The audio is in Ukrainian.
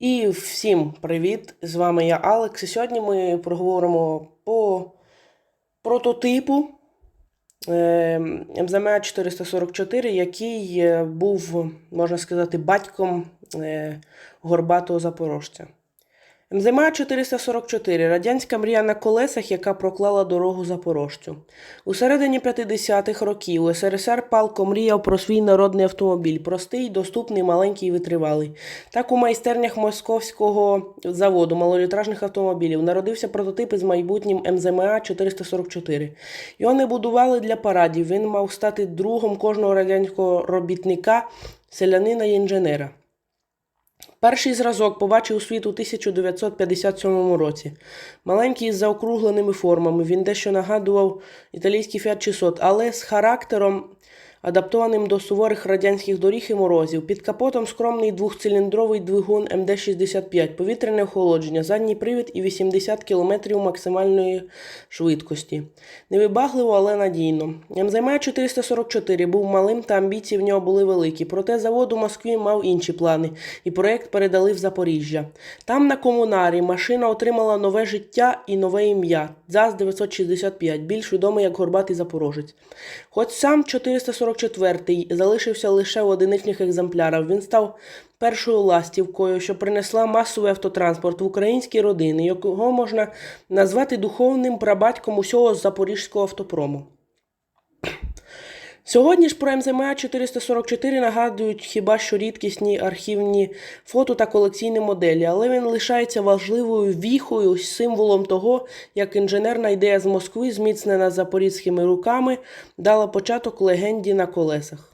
І всім привіт! З вами я Алекс. І сьогодні ми проговоримо по прототипу е, МЗМА 444, який е, був, можна сказати, батьком е, горбатого запорожця. МЗМА 444 радянська мрія на колесах, яка проклала дорогу запорожцю. У середині 50-х років СРСР палко мріяв про свій народний автомобіль, простий, доступний, маленький і витривалий. Так у майстернях московського заводу малолітражних автомобілів народився прототип із майбутнім МЗМА 444. Його не будували для парадів. Він мав стати другом кожного радянського робітника, селянина і інженера. Перший зразок побачив світ у 1957 році. Маленький із заокругленими формами, він дещо нагадував італійський Fiat 600, але з характером, адаптованим до суворих радянських доріг і морозів. Під капотом скромний двохциліндровий двигун МД-65, повітряне охолодження, задній привід і 80 км максимальної швидкості. Невибагливо, але надійно. МЗМА 444 був малим та амбіції в нього були великі. Проте завод у Москві мав інші плани, і проєкт передали в Запоріжжя. Там, на комунарі, машина отримала нове життя і нове ім'я ЗАЗ-965, більш відомий як Горбатий Запорожець. Хоч сам 444-й залишився лише в одиничних екземплярах, він став першою ластівкою, що принесла масовий автотранспорт в українські родини, якого можна назвати духовним прабатьком усього запорізького автопрому. Сьогодні ж про МЗМА 444 нагадують хіба що рідкісні архівні фото та колекційні моделі, але він лишається важливою віхою, символом того, як інженерна ідея з Москви, зміцнена запорізькими руками, дала початок легенді на колесах.